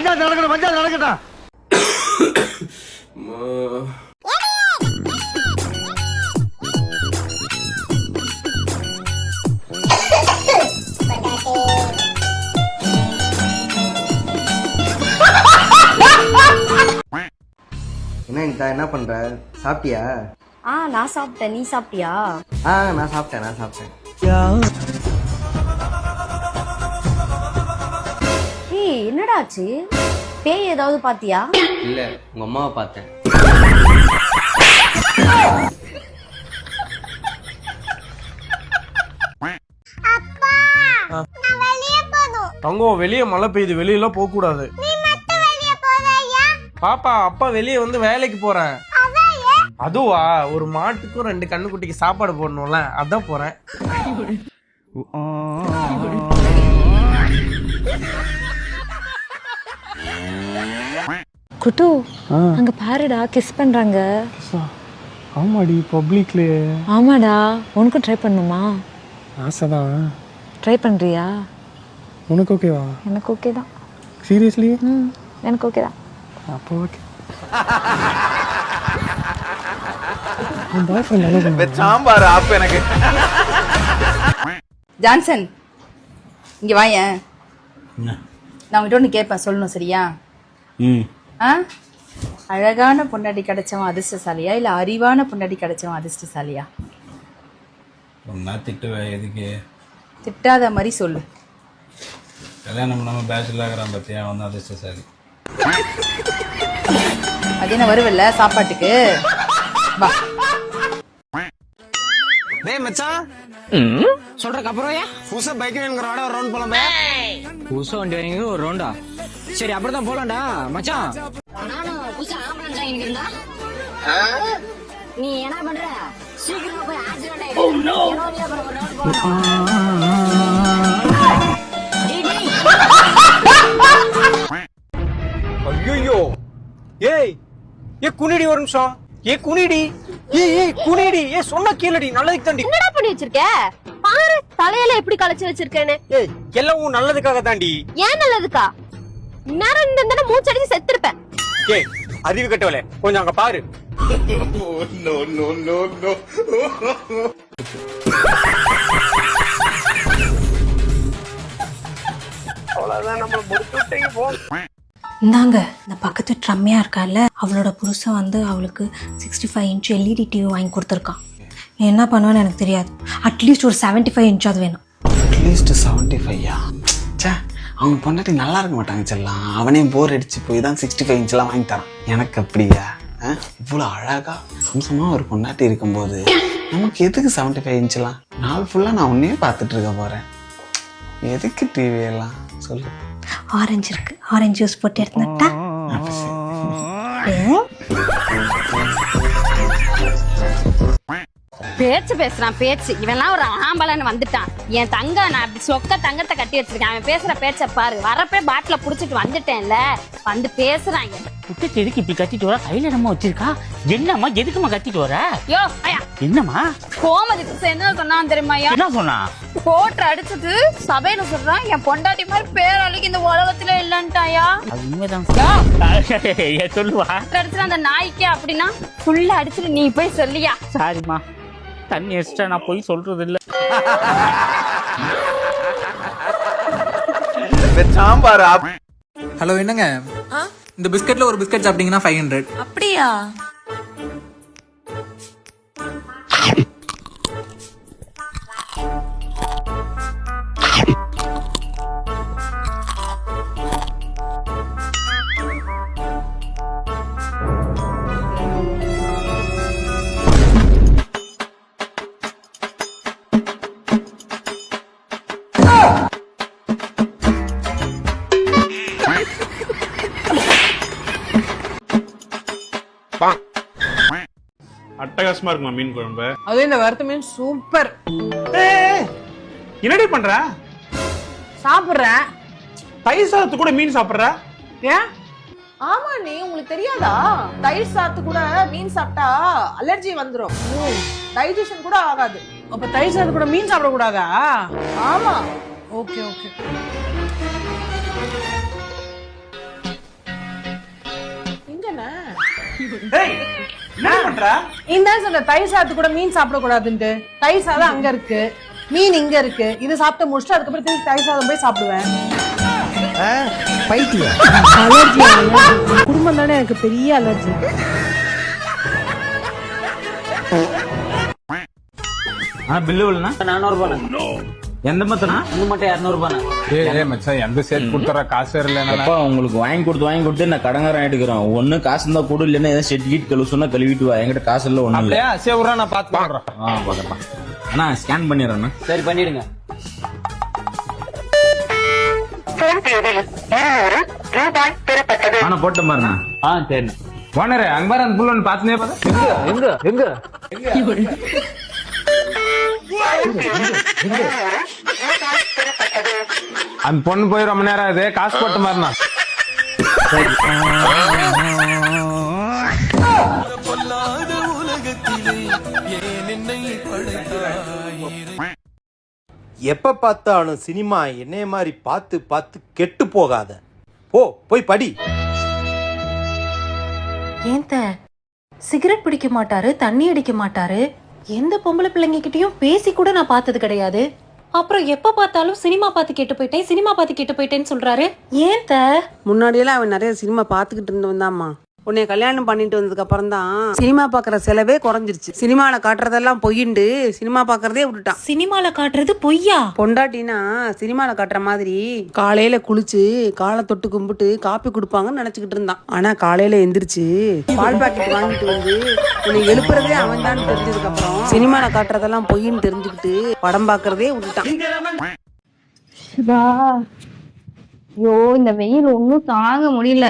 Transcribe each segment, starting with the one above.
பஞ்சாயத்து நடக்கட்டும் பஞ்சாயத்து நடக்கட்டும். என்ன என்ன பண்ற? சாப்பிட்டியா? ஆ நான் சாப்பிட்டேன். நீ சாப்பிட்டியா? ஆ நான் சாப்பிட்டேன் நான் சாப்பிட்டேன். ஏய் என்னடா ஆச்சு பேய் ஏதாவது பாத்தியா? இல்ல உங்க அம்மாவை பார்த்தேன். தங்கம் வெளியே மழை பெய்யுது. வெளியெல்லாம் போக கூடாது பாப்பா அப்பா வெளியே வந்து வேலைக்கு போறேன். அதுவா? ஒரு மாட்டுக்கும் ரெண்டு கண்ணுக்குட்டிக்கு சாப்பாடு போடணும்ல அதான் போறேன். குட்டு அங்க பாருடா கிஸ் பண்றாங்க. ஆமாடி பப்ளிக்லயே ஆமாடா உனக்கும் ட்ரை பண்ணுமா? ஆசைதான். ட்ரை பண்றியா? உனக்கு ஓகேவா எனக்கு ஓகே தான். சீரியஸ்லி ம் எனக்கு ஓகே தான். அப்போ ஓகே பாய் ஃப்ரெண்ட் என்ன சாம்பார் ஆப்பு எனக்கு. ஜான்சன் இங்க வாயேன் நான் உங்ககிட்ட ஒன்று கேட்பேன் சொல்லணும் சரியா? ஆ? அழகான பொண்டாட்டி கிடைச்சவன் அதிர்ஷ்டசாலியா இல்ல அறிவான பொண்டாட்டி கிடைச்சவன் அதிர்ஷ்டசாலியா? ஒன்னா திட்டுவேன் எதுக்கு? திட்டாத மாதிரி சொல்லு. கல்யாணம் பண்ணாம பேச்சுலர் ஆகிறான் பத்தியா அவன் தான் அதிர்ஷ்டசாலி. அது என்ன வருவல்ல சாப்பாட்டுக்கு? வா. டேய் மச்சான். சொல்றதுக்கு அப்புறம் ஏன்? புதுசா பைக் வேணுங்கிறோட ஒரு ரவுண்ட் போலாம் புதுசா வண்டி வாங்கி ஒரு ரவுண்டா சரி அப்படிதான் போலாம்டா. மச்சான். நீ என்ன பண்ற? சீக்கிரம் போய் ஆக்சிடென்ட் ஐயோ ஏய் ஏ குனிடி ஒரு நிமிஷம். ஏ குனிடி. ஏய் ஏய் குனிடி. ஏ சொன்ன கேளடி. நல்லதுக்கு தாண்டி. என்னடா பண்ணி வச்சிருக்க? பாரு தலையில எப்படி களைச்சு வச்சிருக்கேன்னு. ஏய் எல்லாம் உன் நல்லதுக்காக தாண்டி. ஏன் நல்லதுக்கா? நேரம் இந்த இந்த மூச்சடிச்சு செத்துருப்பேன். ஏய் அறிவு கட்டவளே கொஞ்சம் அங்க பாரு. இந்தாங்க இந்த பக்கத்து ட்ரம்மியா இருக்கால அவளோட புருஷன் வந்து அவளுக்கு sixty five inch LED TV வாங்கி கொடுத்துருக்கான் நீ என்ன பண்ணுவேன்னு எனக்கு தெரியாது. அட்லீஸ்ட் ஒரு செவன்ட்டி ஃபைவ் இன்ச்சாவது வேணும். அட்லீஸ்ட் செவன்ட்டி ஃபைவ்யா ச்சே அவங்க பொண்டாட்டி நல்லா இருக்க மாட்டாங்க செல்லாம் அவனே போர் அடிச்சு போய் தான் சிக்ஸ்டி ஃபைவ் இன்ச்லாம் வாங்கி தரான். எனக்கு அப்படியா ஆ? இவ்வளோ அழகா சம்சமாக ஒரு பொண்டாட்டி இருக்கும்போது நமக்கு எதுக்கு செவன்ட்டி ஃபைவ் இன்ச்லாம் நாள் ஃபுல்லாக நான் உன்னையே பார்த்துட்டு இருக்க போகிறேன் எதுக்கு டிவி எல்லாம்? சொல்லு. ஆரஞ்சு இருக்கு. ஆரஞ்சு ஜூஸ் போட்டு எடுத்துட்டா. பேச்சு பேசுறான் பேச்சு. இவன்லாம் ஒரு ஆம்பளன்னு வந்துட்டான். என் தங்க நான் அப்படி சொக்க தங்கத்தை கட்டி வச்சிருக்கேன். அவன் பேசுற பேச்ச பாரு. வரப்பே பாட்டில புடிச்சிட்டு வந்துட்டேன்ல. வந்து பேசுறாங்க. குட்டத்தை எதுக்கு இப்படி கத்திட்டு வர? கையில நம்ம வச்சிருக்கா? என்னம்மா எதுக்குமா கத்திட்டு வர? யோ ஐயா. என்னம்மா? கோமதி புருஷன் என்ன சொன்னான் தெரியுமா ஐயா? என்ன சொன்னா? போட்டு அடிச்சது சபையில சொல்றான் என் பொண்டாட்டி மாதிரி பேரழிக்கு இந்த உலகத்துல இல்லன்ட்டாயா அது உண்மைதான். சொல்லுவா. அடிச்சுட்டு அந்த நாய்க்கு அப்படின்னா ஃபுல்லா அடிச்சுட்டு நீ போய் சொல்லியா? சாரிம்மா. தண்ணி எக்ஸ்ட்ரா நான் போய் சொல்றது இல்ல சாம்பார் ஹலோ என்னங்க? இந்த பிஸ்கட்ல ஒரு பிஸ்கட் சாப்பிட்டீங்கன்னா ஃபைவ் ஹண்ட்ரட் அப்படியா? வித்தியாசமா இருக்குமா மீன் குழம்பு? அதுவும் இந்த வறுத்த மீன் சூப்பர் என்னடி பண்ற? சாப்பிடுறேன் தயிர் சாதத்து கூட மீன் சாப்பிடுற? ஏன்? ஆமா நீ உங்களுக்கு தெரியாதா? தயிர் சாதத்து கூட மீன் சாப்பிட்டா அலர்ஜி வந்துடும் டைஜஷன் கூட ஆகாது. அப்ப தயிர் சாதத்து கூட மீன் சாப்பிட கூடாதா? ஆமா. Okay okay. எங்கண்ணா? என்ன பண்ற? இந்த சொன்ன தயிர் சாதத்து கூட மீன் சாப்பிடக்கூடாதுன்ட்டு. தயிர் சாதம் அங்க இருக்கு. மீன் இங்க இருக்கு. இது சாப்பிட்டு முடிச்சுட்டு அதுக்கப்புறம் திருப்பி தயிர் சாதம் போய் சாப்பிடுவேன். பைத்தியம். அலர்ஜி. குடும்பம் தானே எனக்கு பெரிய அலர்ஜி. ஆ பில்லு நானூறுபாண்ணா எந்த மத்தனா இன்னும் மட்டும் இரநூறுபாண்ணா ஏ மச்சான் எந்த சேர்த்து கொடுத்துற? காசு இல்லைன்னா அப்பா உங்களுக்கு வாங்கி கொடுத்து வாங்கி கொடுத்து நான் கடங்காரன் எடுக்கிறோம் ஒண்ணு காசு இருந்தா கொடு இல்லைன்னா ஏதாவது செட் கீட் கழுவு சொன்னா கழுவிட்டு வா. என்கிட்ட காசு இல்ல ஒண்ணும் இல்ல. அப்படியா? சரி விட்றா நான் பார்த்து பாக்குறேன் ஆ பாக்கப்பா அண்ணா ஸ்கேன் பண்ணிடுறேண்ணா. சரி பண்ணிடுங்க. ஆனா போட்ட மாதிரிண்ணா ஆ சரிண்ணா. ஓனரே அங்க பாரு அந்த புள்ள ஒன்று பார்த்துனே பாரு. எங்க? எங்க? அந்த பொண்ணு போய் ரொம்ப நேரம் ஆகுது. காசு போட்ட மாதிரிண்ணா எப்ப பார்த்தாலும் சினிமா என்னைய மாதிரி பார்த்து பார்த்து கெட்டு போகாத. போ போய் படி. ஏன் சிகரெட் பிடிக்க மாட்டாரு தண்ணி அடிக்க மாட்டாரு. எந்த பொம்பளை பிள்ளைங்ககிட்டயும் பேசி கூட நான் பார்த்தது கிடையாது. அப்புறம் எப்ப பார்த்தாலும் சினிமா பார்த்து கேட்டு போயிட்டேன் சினிமா பார்த்து கேட்டு போயிட்டேன்னு சொல்றாரு. ஏன் த? முன்னாடியெல்லாம் அவன் நிறைய சினிமா பார்த்துக்கிட்டு இருந்தவன் தான்மா உன்னை கல்யாணம் பண்ணிட்டு வந்ததுக்கு அப்புறம் தான் சினிமா பார்க்குற செலவே குறைஞ்சிருச்சு. சினிமால காட்டுறதெல்லாம் பொய்யுண்டு சினிமா பார்க்கறதே விட்டுட்டான். சினிமால காட்டுறது பொய்யா? பொண்டாட்டினா சினிமால காட்டுற மாதிரி காலையில குளிச்சு காலை தொட்டு கும்பிட்டு காப்பி கொடுப்பாங்கன்னு நினைச்சுக்கிட்டு இருந்தான். ஆனா காலையில எந்திரிச்சு பால் பாக்கெட் வாங்கிட்டு வந்து உன்னை எழுப்புறதே அவன் தான் தெரிஞ்சதுக்கு அப்புறம் சினிமால காட்டுறதெல்லாம் பொய்ன்னு தெரிஞ்சுக்கிட்டு படம் பார்க்கறதே விட்டுட்டான். ஐயோ இந்த வெயில் ஒன்றும் தாங்க முடியல.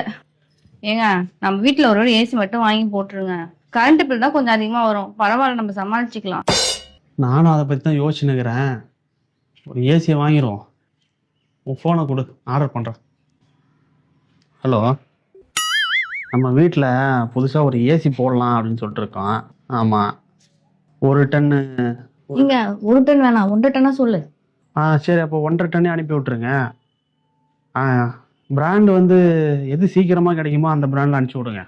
ஏங்க நம்ம வீட்டில் ஒரு ஏசி மட்டும் வாங்கி போட்டுருங்க. கரண்ட் பில் தான் கொஞ்சம் அதிகமாக வரும். பரவாயில்ல நம்ம சமாளிச்சுக்கலாம். நானும் அதை பற்றி தான் யோசிச்சுனுக்கிறேன் ஒரு ஏசியை வாங்கிடுவோம் உன் ஃபோனை கொடு. ஆர்டர் பண்ணுறேன் ஹலோ நம்ம வீட்டில் புதுசாக ஒரு ஏசி போடலாம் அப்படின்னு சொல்லிட்டு இருக்கோம். ஆமாம் ஒரு டன்னு நீங்க ஒரு டன் வேணாம். ஒன்றரை டன்னா சொல்லு. ஆ சரி அப்போ ஒன்றரை டன்னே அனுப்பி விட்ருங்க ஆ பிராண்டு வந்து எது சீக்கிரமாக கிடைக்குமோ அந்த பிராண்டில் அனுப்பிச்சி விடுங்க.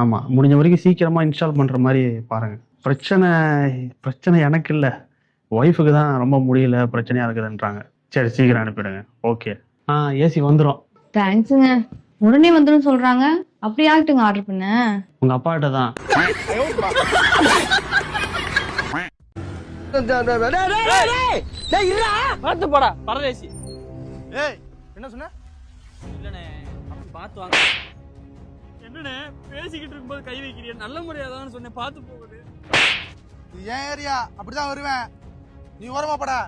ஆமாம் முடிஞ்ச வரைக்கும் சீக்கிரமாக இன்ஸ்டால் பண்ணுற மாதிரி பாருங்கள் பிரச்சனை பிரச்சனை எனக்கு இல்லை. ஒய்ஃபுக்கு தான் ரொம்ப முடியல பிரச்சனையாக இருக்குதுன்றாங்க. சரி சீக்கிரம் அனுப்பிடுங்க. ஓகே ஆ ஏசி வந்துடும் தேங்க்ஸுங்க உடனே வந்துடும் சொல்றாங்க. அப்படி ஆகட்டுங்க ஆர்டர் பண்ண. உங்கள் அப்பாகிட்ட தான். பார்த்து போடா பரதேசி. ஏய் என்ன சொன்ன? இல்லண்ணே அப்படி பார்த்து வாங்க. என்னண்ணே பேசிக்கிட்டு இருக்கும்போது கை வைக்கிறீங்க? நல்ல முறையாதான் சொன்னேன் பார்த்து போகுது ஏன் ஏரியா அப்படிதான் வருவேன். நீ ஓரமா போடா.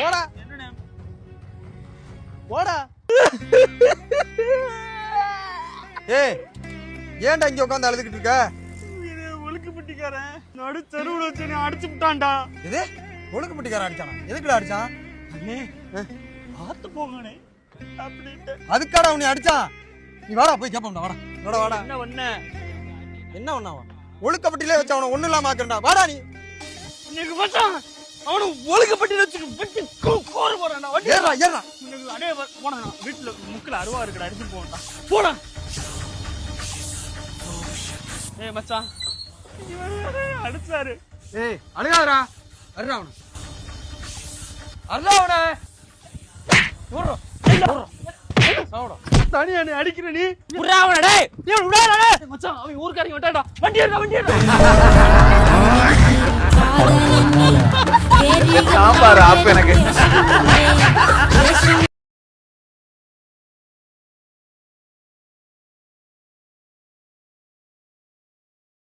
போடா. என்னண்ணே? போடா. ஏய் ஏன்டா இங்க உட்காந்து அழுதுகிட்டு இருக்க? ஒழுக்கு பட்டிக்காரன். நடு தெருவுல வச்சு அடிச்சு விட்டான்டா. இது? ஒழுக்கு பட்டிக்காரன் அடிச்சானா? எதுக்குடா அடிச்சான்? அண்ணே பார்த்து போங்கண்ணே. அதுக்காடா உன்னை அடிச்சான் நீ வாடா போய் கேப்போம்டா வாடா. வாடா வாடா. என்ன பண்ண என்ன ஒண்ணாவா ஒழுக்கப்பட்டிலே வச்சு அவனை ஒண்ணு இல்லாம ஆக்குறா வாடா நீ. இன்னைக்கு மச்சான் அவனு ஒழுக்கப்பட்டு வச்சுட்டு வெட்டி கோர வண்டி. ஏறா ஏறா. இன்னைக்கு அடே போனா வீட்டுல முக்கில் அருவா இருக்குடா அடிச்சு போடா. போடா. ஏய் மச்சான். அடிச்சாரு. ஏய் அழுகாதடா. அருடா அவனை. அருடா அவனை. தனியா நீ அடிக்கிற நீ புறாவன டேய் அவன் ஊர்க்காரங்க விட்டாடா வண்டி எடுடா வண்டி எடுடா சாம்பார் எனக்கு